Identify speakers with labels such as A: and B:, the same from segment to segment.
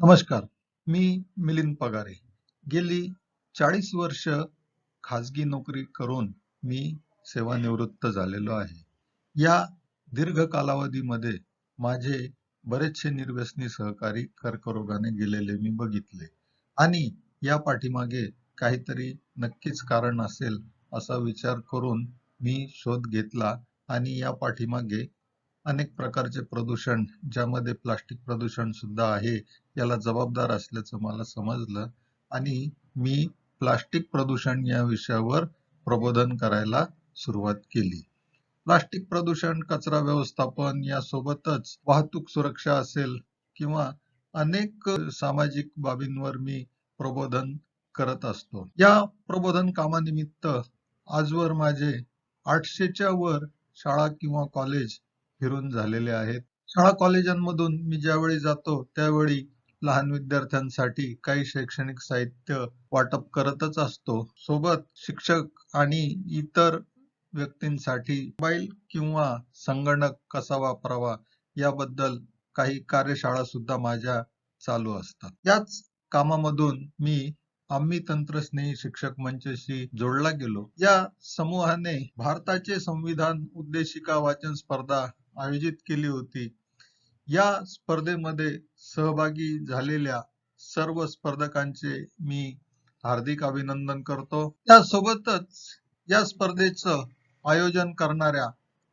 A: नमस्कार मी मिलिंद पगारे. गेली चाळीस वर्ष खाजगी नोकरी करून मी सेवानिवृत्त झालेलो आहे. या दीर्घ कालावधीमध्ये माझे बरेचसे निर्व्यसनी सहकारी कर्करोगाने गेलेले मी बघितले आणि या पाठीमागे काहीतरी नक्कीच कारण असेल असा विचार करून मी शोध घेतला आणि या पाठीमागे अनेक प्रकारचे प्रदूषण ज्यामध्ये प्लास्टिक प्रदूषण सुद्धा आहे याला जबाबदार असल्याचं मला समजलं. आणि मी प्लास्टिक प्रदूषण या विषयावर प्रबोधन करायला सुरुवात केली. प्लास्टिक प्रदूषण कचरा व्यवस्थापन यासोबतच वाहतूक सुरक्षा असेल किंवा अनेक सामाजिक बाबींवर मी प्रबोधन करत असतो. या प्रबोधन कामानिमित्त आजवर माझे आठशेच्या वर शाळा किंवा कॉलेज फिरून झालेले आहेत. शाळा कॉलेजांमधून मी ज्यावेळी जातो त्यावेळी लहान विद्यार्थ्यांसाठी काही शैक्षणिक साहित्य वाटप करतच असतो. सोबत शिक्षक आणि इतर व्यक्तींसाठी मोबाईल किंवा संगणक कसा वापरावा याबद्दल काही कार्यशाळा सुद्धा माझ्या चालू असतात. याच कामामधून मी आम्ही तंत्रस्नेही शिक्षक मंचशी जोडला गेलो. या समूहाने भारताचे संविधान उद्देशिका वाचन स्पर्धा आयोजित केली होती. या स्पर्धेमध्ये सहभागी झालेल्या सर्व स्पर्धकांचे मी हार्दिक अभिनंदन करतो. त्यासोबतच या स्पर्धेचं आयोजन करणाऱ्या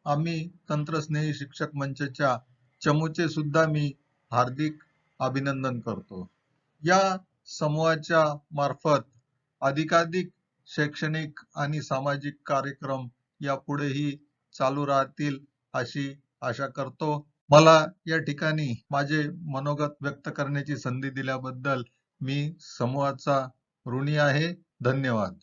A: आम्ही तंत्रस्नेही शिक्षक मंचच्या चमूचे सुद्धा मी हार्दिक अभिनंदन करतो. या समूहाच्या मार्फत अधिकाधिक शैक्षणिक आणि सामाजिक कार्यक्रम यापुढेही चालू राहतील अशी आशा करतो मला या ठिकाणी माझे मनोगत व्यक्त करण्याची संधी दिल्याबद्दल मी समूहाचा ऋणी आहे. धन्यवाद.